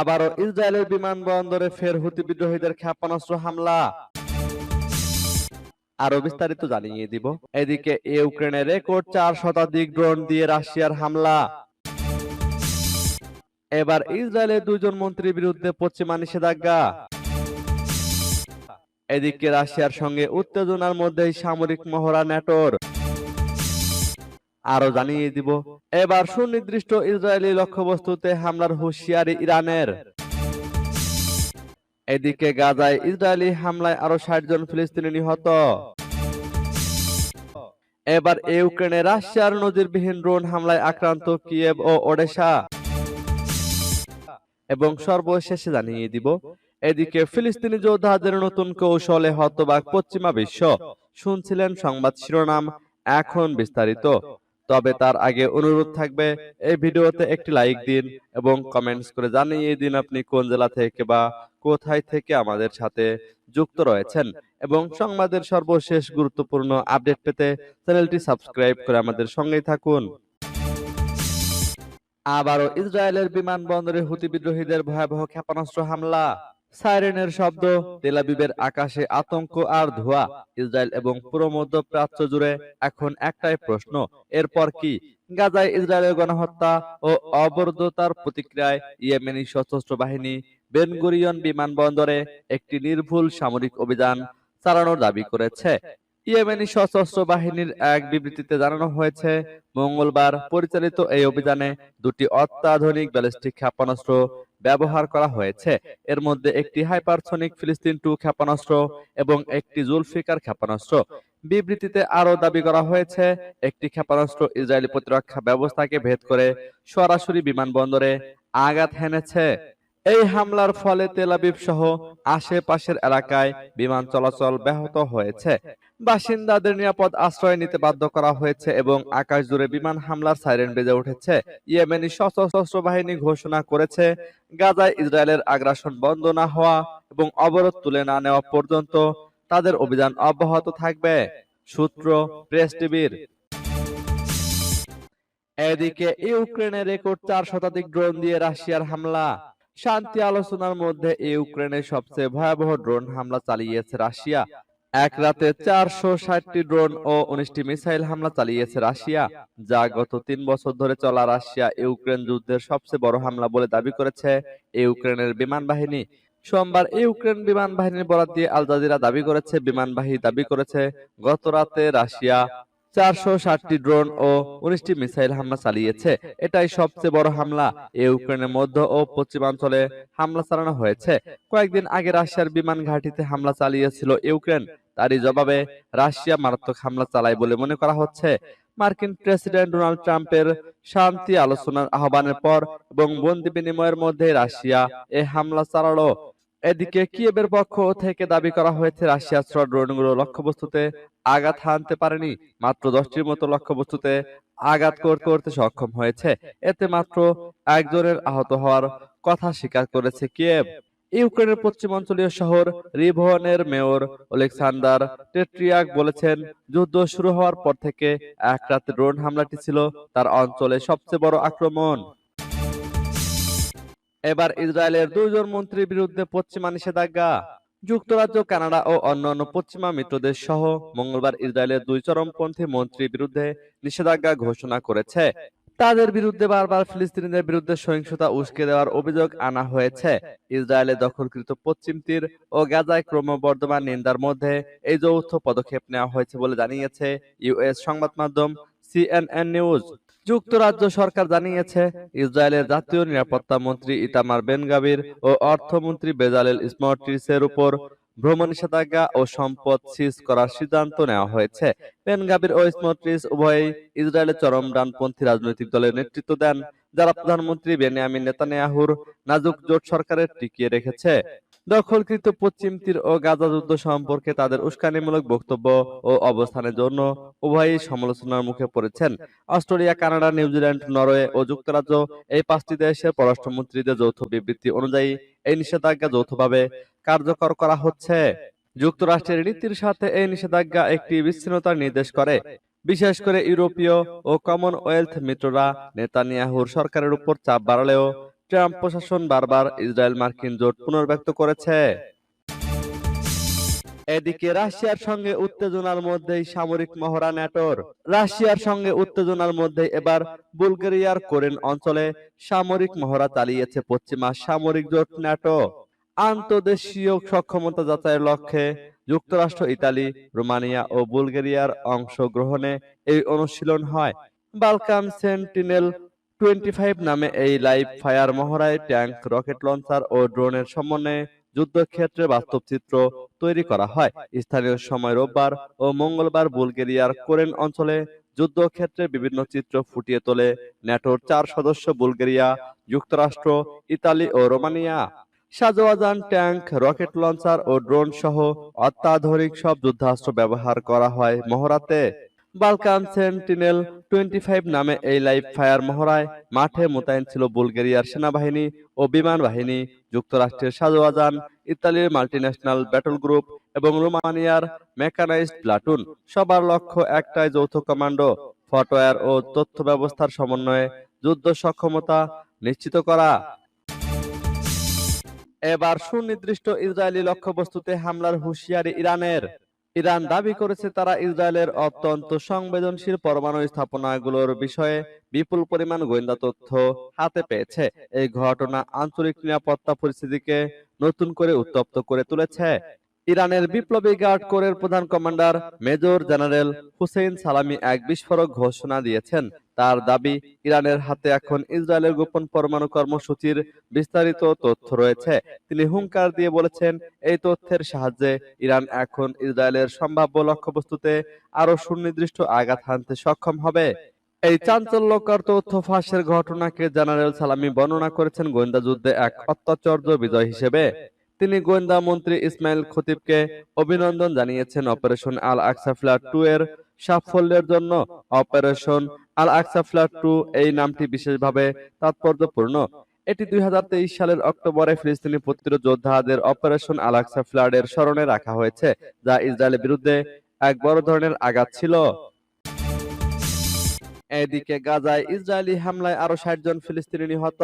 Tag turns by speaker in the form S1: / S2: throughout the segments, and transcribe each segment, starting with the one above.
S1: আবারও ইসরায়েলের বিমানবন্দরে ফের হুতি বিদ্রোহীদের ক্ষেপণাস্ত্র হামলা আরো বিস্তারিত জানিয়ে দিব এদিকে ইউক্রেনে রেকর্ড চার শতাধিক ড্রোন দিয়ে রাশিয়ার হামলা এবার ইসরায়েলের দুজন মন্ত্রীর বিরুদ্ধে পশ্চিমা নিষেধাজ্ঞা এদিকে রাশিয়ার সঙ্গে উত্তেজনার মধ্যেই সামরিক মহড়া নেটওয়ার্ক আরো জানিয়ে দিব এবার সুনির্দিষ্ট ইসরায়েলি লক্ষ্যবস্তুতে হামলার হুঁশিয়ারি ইরানের এদিকে গাজায় ইসরায়েলি হামলায় আরো ষাট জন ফিলিস্তিনি নিহত এবার ইউক্রেনে রাশিয়ার নজিরবিহীন ড্রোন হামলায় আক্রান্ত কিয়েব ও ওডেশা এবং সর্বশেষে জানিয়ে দিব এদিকে ফিলিস্তিনি যোদ্ধাদের নতুন কৌশলে হতবাক পশ্চিমা বিশ্ব শুনছিলেন সংবাদ শিরোনাম এখন বিস্তারিত তবে তার আগে অনুরোধ থাকবে এই ভিডিওতে একটি লাইক দিন এবং কমেন্টস করে জানিয়ে দিন আপনি কোন জেলা থেকে বা কোথায় থেকে আমাদের সাথে যুক্ত রয়েছেন এবং সংবাদের সর্বশেষ গুরুত্বপূর্ণ আপডেট পেতে চ্যানেলটি সাবস্ক্রাইব করে আমাদের সঙ্গেই থাকুন
S2: আবারও ইসরায়েলের বিমানবন্দরে হুতি বিদ্রোহীদের ভয়াবহ ক্ষেপণাস্ত্র হামলা সাইরেনের শব্দ তেলাবিবের আকাশে আতঙ্ক আর ধোয়া ইসরায়েল এবং পুরমধ্য প্রাচ্য জুড়ে এখন একটাই প্রশ্ন এরপর কি গাজায় ইসরায়েলের গণহত্যা ও অবরোধতার প্রতিক্রিয়ায় ইয়েমেনি সশস্ত্র বাহিনী বেনগুরিয়ন বিমানবন্দরে একটি নির্ভুল সামরিক অভিযান চালানোর দাবি করেছে ইয়েমেনি সশস্ত্র বাহিনীর এক বিবৃতিতে জানানো হয়েছে মঙ্গলবার পরিচালিত এই অভিযানে দুটি অত্যাধুনিক ব্যালিস্টিক ক্ষেপণাস্ত্র ব্যবহার করা হয়েছে এর মধ্যে একটি হাইপারসনিক ফিলিস্তিন টু ক্ষেপণাস্ত্র এবং একটি জুলফিকার ক্ষেপণাস্ত্র বিবৃতিতে আরও দাবি করা হয়েছে একটি ক্ষেপণাস্ত্র ইসরায়েলি প্রতিরক্ষা ব্যবস্থাকে ভেদ করে সরাসরি বিমানবন্দরে আঘাত হেনেছে এই হামলার ফলে তেলাবিব সহ আশেপাশের এলাকায় বিমান চলাচল ব্যাহত হয়েছে বাসিন্দাদের নিরাপদ আশ্রয় নিতে বাধ্য করা হয়েছে এবং আকাশ জুড়ে বিমান হামলার সাইরেন বেজে উঠেছে ইয়েমেনি সশস্ত্র বাহিনী ঘোষণা করেছে গাজায় ইসরায়েলের আগ্রাসন বন্ধ না হওয়া এবং অবরোধ তুলে না নেওয়া পর্যন্ত তাদের অভিযান অব্যাহত থাকবে সূত্র প্রেস টিভির এদিকে ইউক্রেনে রেকর্ড চার শতাধিক ড্রোন দিয়ে রাশিয়ার হামলা শান্তি আলোচনার মধ্যে ইউক্রেনে সবচেয়ে ভয়াবহ ড্রোন হামলা চালিয়েছে রাশিয়া এক রাতে চারশো ষাটটি ড্রোন ও উনিশটি মিসাইল হামলা চালিয়েছে রাশিয়া যা গত তিন বছর ধরে চলা রাশিয়া ইউক্রেন যুদ্ধের সবচেয়ে বড় হামলা বলে দাবি করেছে ইউক্রেনের বিমান বাহিনী সোমবার ইউক্রেন বিমান বাহিনীর বরাত দিয়ে দাবি করেছে বিমানবাহী দাবি করেছে গত রাতে রাশিয়া চারশো ষাটটি ড্রোন ও উনিশটি মিসাইল হামলা চালিয়েছে এটাই সবচেয়ে বড় হামলা ইউক্রেনের মধ্য ও পশ্চিমাঞ্চলে হামলা চালানো হয়েছে কয়েকদিন আগে রাশিয়ার বিমান ঘাটিতে হামলা চালিয়েছিল ইউক্রেন তারই জবাবে রাশিয়া মারাত্মক হামলা চালায় বলে মনে করা হচ্ছে মার্কিন প্রেসিডেন্ট ডোনাল্ড ট্রাম্পের শান্তি আলোচনার আহ্বানের পর এবং বন্দী বিনিময়ের মধ্যে রাশিয়া এ হামলা চালালো এদিকে কিয়েবের পক্ষ থেকে দাবি করা হয়েছে রাশিয়া স্ট্র ড্রোনগুলো লক্ষ্যবস্তুতে আঘাত হানতে পারেনি মাত্র দশটির মতো লক্ষ্যবস্তুতে আঘাত করতে সক্ষম হয়েছে এতে মাত্র একজনের আহত হওয়ার কথা স্বীকার করেছে কিয়েব ইউক্রেনের পশ্চিমাঞ্চলীয় শহর রিভনের মেয়র অলেকসান্ডার টেট্রিয়াক বলেছেন যুদ্ধ শুরু হওয়ার পর থেকে এক রাতে ড্রোন হামলাটি ছিল তার অঞ্চলে সবচেয়ে বড় আক্রমণ এবার ইসরায়েলের দুইজন মন্ত্রীর বিরুদ্ধে পশ্চিমা নিষেধাজ্ঞা যুক্তরাজ্য কানাডা ও অন্যান্য পশ্চিমা মিত্রদের সহ মঙ্গলবার ইসরায়েলের দুই চরমপন্থী মন্ত্রীর বিরুদ্ধে নিষেধাজ্ঞা ঘোষণা করেছে তাদের বিরুদ্ধে বারবার ফিলিস্তিনিদের বিরুদ্ধে সহিংসতা উস্কে দেওয়ার অভিযোগ আনা হয়েছে ইসরায়েলে দখলকৃত পশ্চিম তীর ও গাজায় ক্রমবর্ধমান নিন্দার মধ্যে এই যৌথ পদক্ষেপ নেওয়া হয়েছে বলে জানিয়েছে ইউএস সংবাদ মাধ্যম সিএনএন নিউজ যুক্তরাজ্য সরকার জানিয়েছে ইসরায়েলের জাতীয় নিরাপত্তা মন্ত্রী ইতামার বেনগাবির ও অর্থমন্ত্রী বেজালেল স্মর্টিসের উপর ভ্রমণ নিষেধাজ্ঞা ও সম্পদ সিজ করার সিদ্ধান্ত নেওয়া হয়েছে বেনগাবির ও স্মর্টিস উভয়ই ইসরায়েলের চরম ডানপন্থী রাজনৈতিক দলের নেতৃত্ব দেন যারা প্রধানমন্ত্রী বেনিয়ামিন নেতানিয়াহুর নাজুক জোট সরকারের টিকিয়ে রেখেছে দখলকৃত পশ্চিম তীর ও গাজা যুদ্ধ সম্পর্কে তাদের উস্কানিমূলক বক্তব্য ও অবস্থানের জন্য উভয়ই সমালোচনার মুখে পড়েছেন অস্ট্রেলিয়া কানাডা নিউজিল্যান্ড নরওয়ে ও যুক্তরাজ্য এই পাঁচটি দেশের পররাষ্ট্রমন্ত্রীদের যৌথ বিবৃতি অনুযায়ী এই নিষেধাজ্ঞা যৌথভাবে কার্যকর করা হচ্ছে যুক্তরাষ্ট্রের নীতির সাথে এই নিষেধাজ্ঞা একটি বিচ্ছিন্নতার নির্দেশ করে বিশেষ করে ইউরোপীয় ও কমনওয়েলথ মিত্ররা নেতানিয়াহুর সরকারের উপর চাপ বাড়ালেও ট্রাম্প প্রশাসন বারবার ইসরায়েল মার্কিন জোট পুনর্ব্যক্ত করেছে এদিকে রাশিয়ার সঙ্গে উত্তেজনার মধ্যেই সামরিক মহড়া ন্যাটোর রাশিয়ার সঙ্গে উত্তেজনার মধ্যে এবার বুলগেরিয়ার কোরেন অঞ্চলে সামরিক মহড়া চালিয়েছে পশ্চিমা সামরিক জোট ন্যাটো আন্তদেশীয় সক্ষমতা যাচাইয়ের লক্ষ্যে যুক্তরাষ্ট্র ইতালি রোমানিয়া ও বুলগেরিয়ার অংশগ্রহণে এই অনুশীলন হয় বালকান সেন্টিনেল টোয়েন্টি ফাইভ নামে এই লাইভ ফায়ার মহড়ায় ট্যাঙ্ক রকেট লঞ্চার ও ড্রোনের সমন্বয়ে যুদ্ধক্ষেত্রে বাস্তব চিত্র তৈরি করা হয় স্থানীয় সময় রোববার ও মঙ্গলবার বুলগেরিয়ার কোরেন অঞ্চলে যুদ্ধক্ষেত্রে বিভিন্ন চিত্র ফুটিয়ে তোলে ন্যাটোর চার সদস্য বুলগেরিয়া যুক্তরাষ্ট্র ইতালি ও রোমানিয়া সাজোয়াজান ট্যাঙ্ক রকেট লঞ্চার ও ড্রোন সহ অত্যাধুনিক সব যুদ্ধাস্ত্র ব্যবহার করা হয় মহড়াতে বালকান সেন্টিনেল টোয়েন্টি ফাইভ নামে এই লাইভ ফায়ার মহড়ায় মাঠে মোতায়েন ছিল বুলগেরিয়ার সেনাবাহিনী ও বিমান বাহিনী যুক্তরাষ্ট্রের সাজোয়াজান ইতালির মাল্টিন্যাশনাল ব্যাটল গ্রুপ এবং রোমানিয়ার মেকানাইজড প্লাটুন সবার লক্ষ্য একটাই যৌথ কমান্ডো ফটওয়্যার ও তথ্য ব্যবস্থার সমন্বয়ে যুদ্ধ সক্ষমতা নিশ্চিত করা এবার সুনির্দিষ্ট ইসরায়েলি লক্ষ্যবস্তুতে হামলার হুঁশিয়ারি ইরানের ইরান দাবি করেছে তারা ইসরায়েলের অত্যন্ত সংবেদনশীল পরমাণু স্থাপনাগুলোর বিষয়ে বিপুল পরিমাণ গোয়েন্দা তথ্য হাতে পেয়েছে এই ঘটনা আঞ্চলিক নিরাপত্তা পরিস্থিতিকে নতুন করে উত্তপ্ত করে তুলেছে ইরানের বিপ্লবী গার্ড কোরের প্রধান কমান্ডার মেজর জেনারেল হুসেইন সালামি এক বিস্ফোরক ঘোষণা দিয়েছেন তার দাবি ইরানের হাতে এখন ইসরায়েলের গোপন পরমাণু কর্মসূচির বিস্তারিত তথ্য রয়েছে তিনি হুঙ্কার দিয়ে বলেছেন এই তথ্যের সাহায্যে ইরান এখন ইসরায়েলের সম্ভাব্য লক্ষ্যবস্তুতে আরও সুনির্দিষ্ট আঘাত হানতে সক্ষম হবে এই চাঞ্চল্যকর তথ্য ফাঁসের ঘটনাকে জেনারেল সালামি বর্ণনা করেছেন গোয়েন্দা যুদ্ধে এক অত্যাচর্য বিজয় হিসেবে তিনি গোয়েন্দা মন্ত্রী ইসমাইল খতিবকে অভিনন্দন জানিয়েছেন অপারেশন আল আকসা টু এর সাফল্যের জন্য অপারেশন আল আকসা টু এই নামটি বিশেষভাবে তাৎপর্যপূর্ণ এটি দুই সালের অক্টোবরে ফিলিস্তিনি প্রতিরোধ যোদ্ধাদের অপারেশন আল আকসা ফ্লাডের স্মরণে রাখা হয়েছে যা ইসরায়েলের বিরুদ্ধে এক বড় ধরনের আঘাত ছিল এদিকে গাজায় ইসরায়েলি হামলায় আরো ষাট জন ফিলিস্তিনি নিহত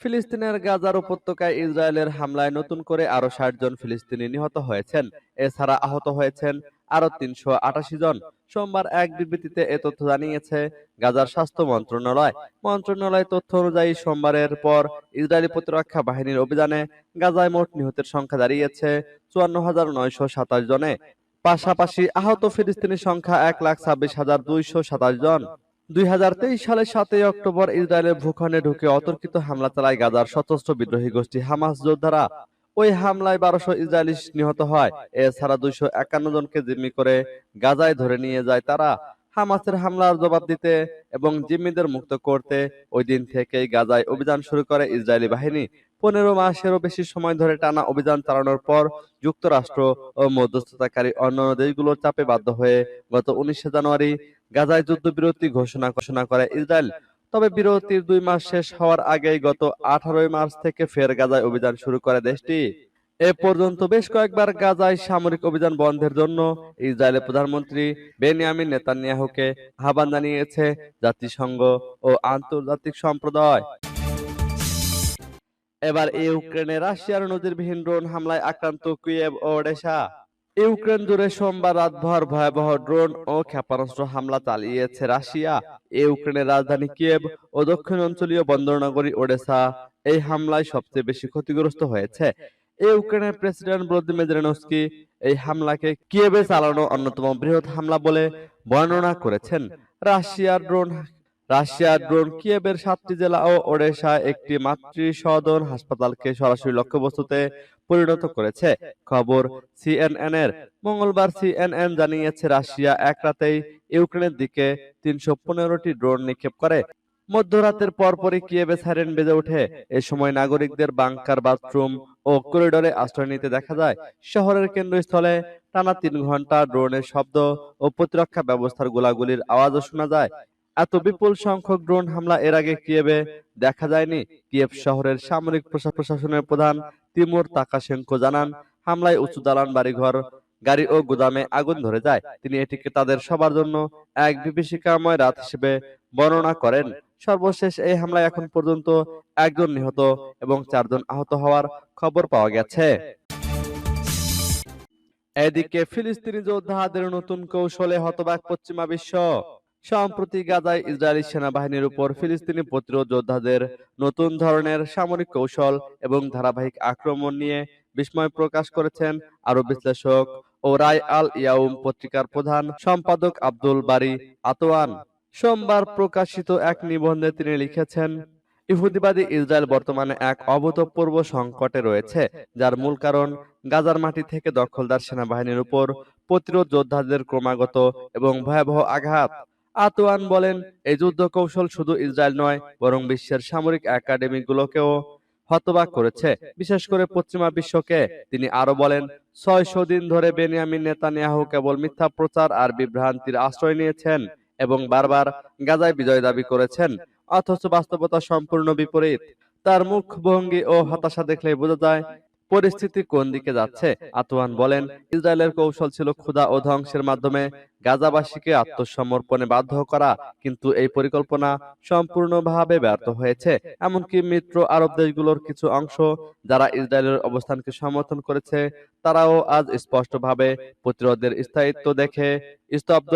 S2: ফিলিস্তিনের গাজার উপত্যকায় ইসরায়েলের হামলায় নতুন করে আরো ষাট জন ফিলিস্তিনি নিহত হয়েছেন এছাড়া আহত হয়েছেন আরো তিনশো আটাশি জন সোমবার এক বিবৃতিতে এ তথ্য জানিয়েছে গাজার স্বাস্থ্য মন্ত্রণালয় মন্ত্রণালয় তথ্য অনুযায়ী সোমবারের পর ইসরায়েলি প্রতিরক্ষা বাহিনীর অভিযানে গাজায় মোট নিহতের সংখ্যা দাঁড়িয়েছে চুয়ান্ন হাজার নয়শো সাতাশ জনে পাশাপাশি আহত ফিলিস্তিনি সংখ্যা এক লাখ ছাব্বিশ হাজার দুইশো সাতাশ জন দুই সালের সাতই অক্টোবর ইসরায়েলের ভূখণ্ডে ঢুকে অতর্কিত হামলা চালায় গাজার সশস্ত্র বিদ্রোহী গোষ্ঠী হামাস যোদ্ধারা ওই হামলায় বারোশো ইসরায়েলি নিহত হয় এছাড়া দুইশো একান্ন জনকে জিম্মি করে গাজায় ধরে নিয়ে যায় তারা হামাসের হামলার জবাব দিতে এবং জিম্মিদের মুক্ত করতে ওই দিন থেকেই গাজায় অভিযান শুরু করে ইসরায়েলি বাহিনী পনেরো মাসেরও বেশি সময় ধরে টানা অভিযান চালানোর পর যুক্তরাষ্ট্র ও মধ্যস্থতাকারী অন্যান্য দেশগুলোর চাপে বাধ্য হয়ে গত উনিশে জানুয়ারি গাজায় যুদ্ধবিরতি ঘোষণা ঘোষণা করে ইসরায়েল তবে বিরতির দুই মাস শেষ হওয়ার আগেই গত আঠারোই মার্চ থেকে ফের গাজায় অভিযান শুরু করে দেশটি এ পর্যন্ত বেশ কয়েকবার গাজায় সামরিক অভিযান বন্ধের জন্য ইসরায়েলের প্রধানমন্ত্রী বেনিয়ামিন নেতানিয়াহুকে আহ্বান জানিয়েছে জাতিসংঘ ও আন্তর্জাতিক সম্প্রদায় এবার ইউক্রেনে রাশিয়ার নজিরবিহীন ড্রোন হামলায় আক্রান্ত কুয়েব ও ওডেশা ইউক্রেন জুড়ে সোমবার রাতভর ভয়াবহ ড্রোন ও ক্ষেপণাস্ত্র হামলা চালিয়েছে রাশিয়া ইউক্রেনের রাজধানী কিয়েব ও দক্ষিণ অঞ্চলীয় বন্দরনগরী ওডেসা এই হামলায় সবচেয়ে বেশি ক্ষতিগ্রস্ত হয়েছে ইউক্রেনের প্রেসিডেন্ট ভ্লাদিমির জেলেনস্কি এই হামলাকে কিয়েভে চালানো অন্যতম বৃহৎ হামলা বলে বর্ণনা করেছেন রাশিয়ার ড্রোন রাশিয়ার ড্রোন কিয়েভের সাতটি জেলা ও ওডেশা একটি মাতৃ সদন হাসপাতালকে সরাসরি লক্ষ্যবস্তুতে পরিণত করেছে খবর সিএনএন এর মঙ্গলবার সিএনএন জানিয়েছে রাশিয়া এক রাতেই ইউক্রেনের দিকে তিনশো পনেরোটি ড্রোন নিক্ষেপ করে মধ্যরাতের পরপরই কিয়েভে সাইরেন বেজে ওঠে এ সময় নাগরিকদের বাংকার বাথরুম ও করিডোরে আশ্রয় নিতে দেখা যায় শহরের কেন্দ্রস্থলে টানা তিন ঘন্টা ড্রোনের শব্দ ও প্রতিরক্ষা ব্যবস্থার গোলাগুলির আওয়াজও শোনা যায় এত বিপুল সংখ্যক ড্রোন হামলা এর আগে কিয়েবে দেখা যায়নি কিয়েভ শহরের সামরিক প্রশাসনের প্রধান তিমুর তাকাশেঙ্কো জানান হামলায় উঁচু দালান বাড়িঘর গাড়ি ও গুদামে আগুন ধরে যায় তিনি এটিকে তাদের সবার জন্য এক বিভীষিকাময় রাত হিসেবে বর্ণনা করেন সর্বশেষ এই হামলায় এখন পর্যন্ত একজন নিহত এবং চারজন আহত হওয়ার খবর পাওয়া গেছে এদিকে ফিলিস্তিনি যোদ্ধাদের নতুন কৌশলে হতবাক পশ্চিমা বিশ্ব সম্প্রতি গাজায় ইসরায়েলি সেনাবাহিনীর উপর ফিলিস্তিনি প্রতিরোধ যোদ্ধাদের নতুন ধরনের সামরিক কৌশল এবং ধারাবাহিক আক্রমণ নিয়ে বিস্ময় প্রকাশ করেছেন আরো বিশ্লেষক ও রায় আল ইয়াউম পত্রিকার প্রধান সম্পাদক আব্দুল বারি আতোয়ান সোমবার প্রকাশিত এক নিবন্ধে তিনি লিখেছেন ইহুদিবাদী ইসরায়েল বর্তমানে এক অভূতপূর্ব সংকটে রয়েছে যার মূল কারণ গাজার মাটি থেকে দখলদার সেনাবাহিনীর উপর প্রতিরোধ যোদ্ধাদের ক্রমাগত এবং ভয়াবহ আঘাত আতোয়ান বলেন এই যুদ্ধ কৌশল শুধু ইসরায়েল নয় বরং বিশ্বের সামরিক একাডেমিগুলোকেও হতবাক করেছে বিশেষ করে পশ্চিমা বিশ্বকে তিনি আরো বলেন ছয়শ দিন ধরে বেনিয়ামিন নেতানিয়াহু কেবল মিথ্যা প্রচার আর বিভ্রান্তির আশ্রয় নিয়েছেন এবং বারবার গাজায় বিজয় দাবি করেছেন অথচ বাস্তবতা সম্পূর্ণ বিপরীত তার মুখভঙ্গি ও হতাশা দেখলে বোঝা যায় পরিস্থিতি কোন দিকে যাচ্ছে আতোয়ান বলেন ইসরায়েলের কৌশল ছিল ক্ষুধা ও ধ্বংসের মাধ্যমে গাজাবাসীকে আত্মসমর্পণে বাধ্য করা কিন্তু এই পরিকল্পনা সম্পূর্ণভাবে ব্যর্থ হয়েছে এমনকি মিত্র আরব দেশগুলোর কিছু অংশ যারা ইসরায়েলের অবস্থানকে সমর্থন করেছে তারাও আজ স্পষ্টভাবে প্রতিরোধের স্থায়িত্ব দেখে স্তব্ধ